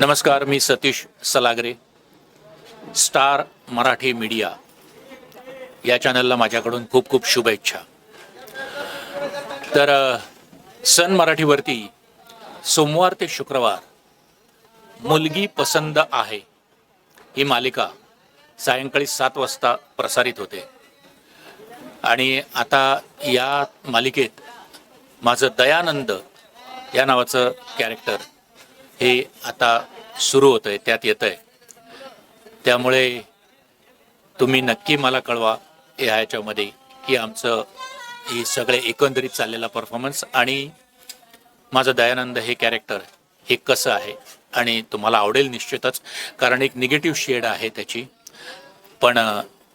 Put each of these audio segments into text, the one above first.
नमस्कार मी Satish Salagare. Star Marathi media या चॅनलला माझ्याकडून खूप खूप शुभेच्छा. तर सन मराठीवरती सोमवार ते शुक्रवार मुलगी पसंद आहे ही मालिका सायंकाळी सात वाजता प्रसारित होते. आणि आता या मालिकेत माझं दयानंद या नावाचं कॅरेक्टर हे आता सुरू होतं आहे त्यात येतं आहे त्यामुळे तुम्ही नक्की मला कळवा या ह्याच्यामध्ये की आमचं हे सगळे एकंदरीत चाललेला परफॉर्मन्स आणि माझं दयानंद हे कॅरेक्टर हे कसं आहे आणि तुम्हाला आवडेल निश्चितच कारण एक निगेटिव्ह शेड आहे त्याची. पण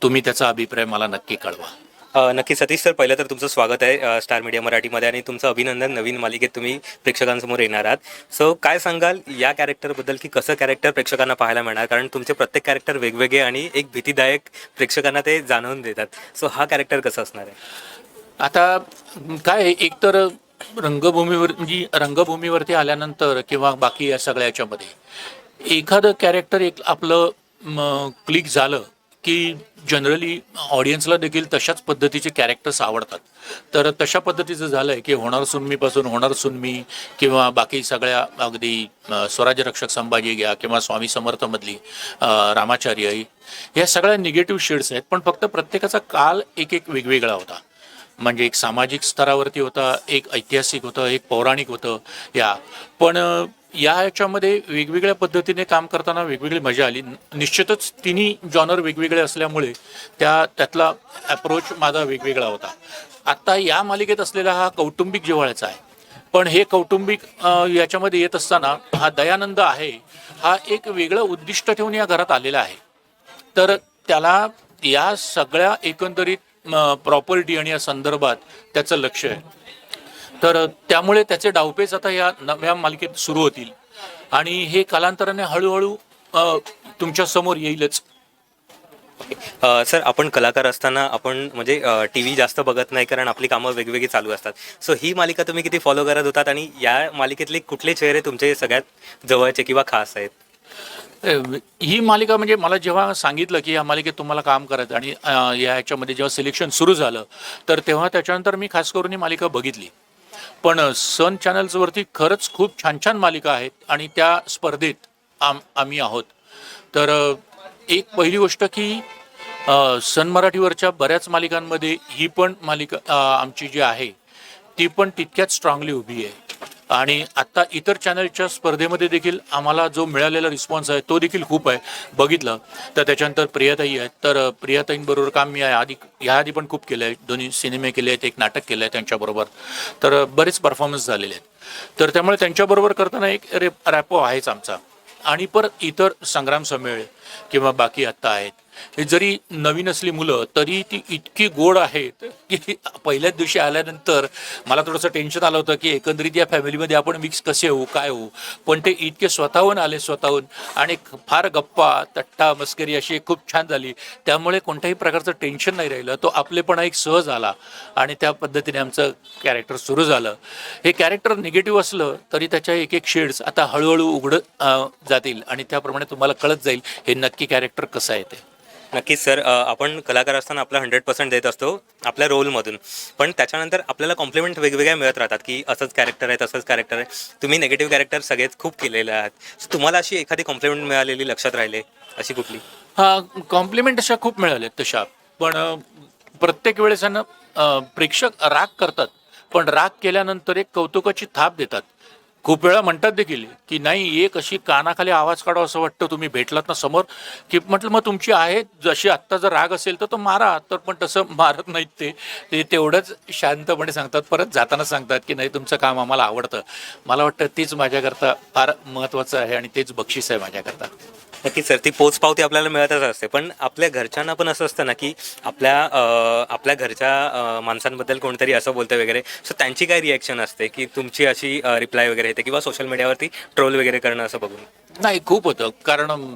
तुम्ही त्याचा अभिप्राय मला नक्की कळवा. नक्की सतीश सर पहिलं तर तुमचं स्वागत आहे स्टार मीडिया मराठीमध्ये आणि तुमचं अभिनंदन नवीन मालिकेत तुम्ही प्रेक्षकांसमोर येणार आहात. सो काय सांगाल या कॅरेक्टरबद्दल की कसं कॅरेक्टर प्रेक्षकांना पाहायला मिळणार? कारण तुमचे प्रत्येक कॅरेक्टर वेगवेगळे आणि एक भीतीदायक प्रेक्षकांना ते जाणवून देतात. सो हा कॅरेक्टर कसं असणार आहे? आता काय एकतर रंगभूमीवर म्हणजे रंगभूमीवरती आल्यानंतर किंवा बाकी या सगळ्या याच्यामध्ये एखादं कॅरेक्टर एक आपलं क्लिक झालं की जनरली ऑडियन्सला देखील तशाच पद्धतीचे कॅरेक्टर्स आवडतात. तर तशा पद्धतीचं झालं आहे की होणार सुनमीपासून होणार सुनमी किंवा बाकी सगळ्या अगदी अ, स्वराज्य रक्षक संभाजी घ्या किंवा स्वामी समर्थमधली रामाचार्य या सगळ्या निगेटिव्ह शेड्स आहेत. पण फक्त प्रत्येकाचा काल एक एक वेगवेगळा होता. म्हणजे एक सामाजिक स्तरावरती होता एक ऐतिहासिक होतं एक पौराणिक होतं या. पण या ह्याच्यामध्ये वेगवेगळ्या पद्धतीने काम करताना वेगवेगळी मजा आली. निश्चितच तिन्ही जॉनर वेगवेगळे असल्यामुळे त्या त्यातला अप्रोच माझा वेगवेगळा होता. आत्ता या मालिकेत असलेला हा कौटुंबिक जिव्हाळ्याचा आहे. पण हे कौटुंबिक याच्यामध्ये येत असताना हा दयानंद आहे हा एक वेगळं उद्दिष्ट ठेवून या घरात आलेला आहे. तर त्याला या सगळ्या एकंदरीत प्रॉपर्टी आणि या संदर्भात त्याचं लक्ष आहे. तर त्यामुळे त्याचे डावपेच आता या नव्या मालिकेत सुरू होतील. आणि हे कालांतराने हळूहळू तुमच्यासमोर येईलच. सर आपण कलाकार असताना आपण म्हणजे टी व्ही जास्त बघत नाही कारण आपली कामं वेगवेगळी चालू असतात. सो ही मालिका तुम्ही किती फॉलो करत होतात आणि या मालिकेतले कुठले चेहरे तुमचे सगळ्यात जवळचे किंवा खास आहेत? ही मालिका म्हणजे मला जेव्हा सांगितलं की या मालिकेत तुम्हाला काम करायचं आणि या ह्याच्यामध्ये जेव्हा सिलेक्शन सुरू झालं तर तेव्हा त्याच्यानंतर मी खास करून ही मालिका बघितली. पण सन चॅनल्सवरती खरंच खूप छान छान मालिका आहेत आणि त्या स्पर्धेत आम आम्ही आहोत. तर एक पहिली गोष्ट की सन मराठीवरच्या बऱ्याच मालिकांमध्ये ही पण मालिका आमची जी आहे ती पण तितक्याच स्ट्रॉंगली उभी आहे. आणि आत्ता इतर चॅनलच्या स्पर्धेमध्ये देखील आम्हाला जो मिळालेला रिस्पॉन्स आहे तो देखील खूप आहे. बघितलं तर त्याच्यानंतर प्रियाताई आहेत. तर प्रियाताईंबरोबर काम मी आहे आधी ह्या आधी पण खूप केलं आहे दोन्ही सिनेमे केले आहेत एक नाटक केलं आहे त्यांच्याबरोबर. तर बरेच परफॉर्मन्स झालेले आहेत. तर त्यामुळे त्यांच्याबरोबर करताना एक रेप रॅपो आहेच आमचा. आणि परत इतर संग्राम समेळ किंवा बाकी आत्ता आहेत. जरी नवीन असली मुलं तरी ती इतकी गोड आहेत की पहिल्याच दिवशी आल्यानंतर मला थोडंसं टेन्शन आलं होतं की एकंदरीत या फॅमिलीमध्ये आपण मिक्स कसे होऊ काय होऊ? पण ते इतके स्वतःहून आले स्वतःहून. आणि फार गप्पा तट्टा मस्करी अशी खूप छान झाली. त्यामुळे कोणत्याही प्रकारचं टेन्शन नाही राहिलं. तो आपलेपणा एक सहज आला. आणि त्या पद्धतीने आमचं कॅरेक्टर सुरू झालं. हे कॅरेक्टर निगेटिव्ह असलं तरी त्याच्या एक एक शेड्स आता हळूहळू उघडत जातील. आणि त्याप्रमाणे तुम्हाला कळत जाईल हे नक्की कॅरेक्टर कसं आहे ते. नक्कीच सर. आपण कलाकार असताना आपला हंड्रेड पर्सेंट देत असतो आपल्या रोलमधून पण त्याच्यानंतर आपल्याला कॉम्प्लिमेंट वेगवेगळ्या मिळत राहतात की असंच कॅरेक्टर आहे तसंच कॅरेक्टर आहे. तुम्ही नेगेटिव्ह कॅरेक्टर सगळेच खूप केलेले आहात. तुम्हाला अशी एखादी कॉम्प्लिमेंट मिळालेली लक्षात राहिले अशी कुठली? हा कॉम्प्लिमेंट अशा खूप मिळाल्यात तशा पण प्रत्येक वेळेस ना प्रेक्षक राग करतात. पण राग केल्यानंतर एक कौतुकाची थाप देतात. खूप वेळा म्हणतात देखील की नाही एक अशी कानाखाली आवाज काढावा असं वाटतं. तुम्ही भेटलात ना समोर की म्हटलं मग तुमची आहे जशी आत्ता जर राग असेल तर तो मारा तर पण तसं मारत नाहीत ते. ते तेवढंच शांतपणे सांगतात. परत जाताना सांगतात की नाही तुमचं काम आम्हाला आवडतं. मला वाटतं तीच माझ्याकरता फार महत्त्वाचं आहे आणि तेच बक्षीस आहे माझ्याकरता. नक्कीच सर ती पोच पावती आपल्याला मिळतच असते. पण आपल्या घरच्यांना पण असं असतं ना की आपल्या अ, आपल्या घरच्या अ, माणसांबद्दल कोणतरी असं बोलतं वगैरे. सो त्यांची काय रिॲक्शन असते की तुमची अशी रिप्लाय वगैरे येते किंवा सोशल मीडियावरती ट्रोल वगैरे करणं असं बघून? नाही खूप होतं. कारण अं,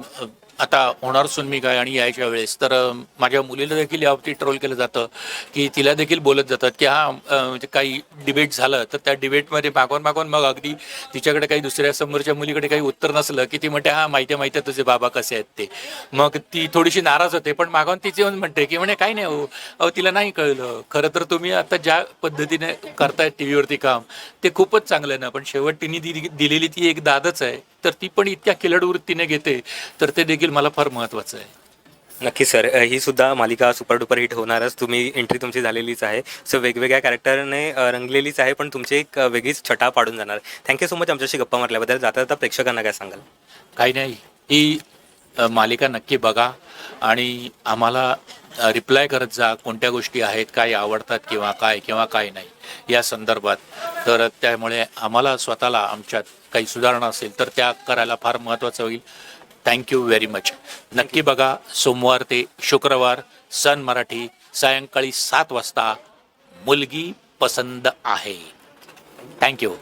आता होणार सुन मी काय आणि यायच्या वेळेस तर माझ्या मुलीला देखील याबाबतीत ट्रोल केलं जातं की तिला देखील बोलत जातात की हा म्हणजे काही डिबेट झालं तर त्या डिबेटमध्ये मागून मागून मग अगदी तिच्याकडे काही दुसऱ्या समोरच्या मुलीकडे काही उत्तर नसलं की ती म्हणते हा माहिती आहे, माहिती तुझे बाबा कसे आहेत ते. मग ती थोडीशी नाराज होते पण मागून तिचे येऊन म्हणते की म्हणे काही नाही हो अहो तिला नाही कळलं. खरं तर तुम्ही आता ज्या पद्धतीने करतायत टी व्हीवरती काम ते खूपच चांगलं आहे ना पण शेवट तिने दिलेली ती एक दादच आहे. तर ती पण इतक्या खिलड वृत्तीने घेते तर ते देखील मला फार महत्त्वाचं आहे. नक्की सर ही सुद्धा मालिका सुपर डुपर हिट होणारच. तुम्ही एंट्री तुमची झालेलीच आहे. सो वेगवेगळ्या कॅरेक्टरने रंगलेलीच आहे पण तुमची एक वेगळीच छटा पाडून जाणार. थँक्यू सो मच आमच्याशी गप्पा मारल्याबद्दल. जाता जाता प्रेक्षकांना काय सांगाल? काही नाही. ही मालिका नक्की बघा आणि आम्हाला रिप्लाय करत जा कोणत्या गोष्टी आहेत काय आवडतात किंवा काय किंवा काय नाही या संदर्भात. तर त्यामुळे आम्हाला स्वतःला आमच्यात काही सुधारणा असेल तर त्या करायला फार महत्त्वाचं होईल. थँक्यू व्हेरी मच नक्की बघा सोमवार ते शुक्रवार सन मराठी सायंकाळी सात वाजता मुलगी पसंद आहे. थँक्यू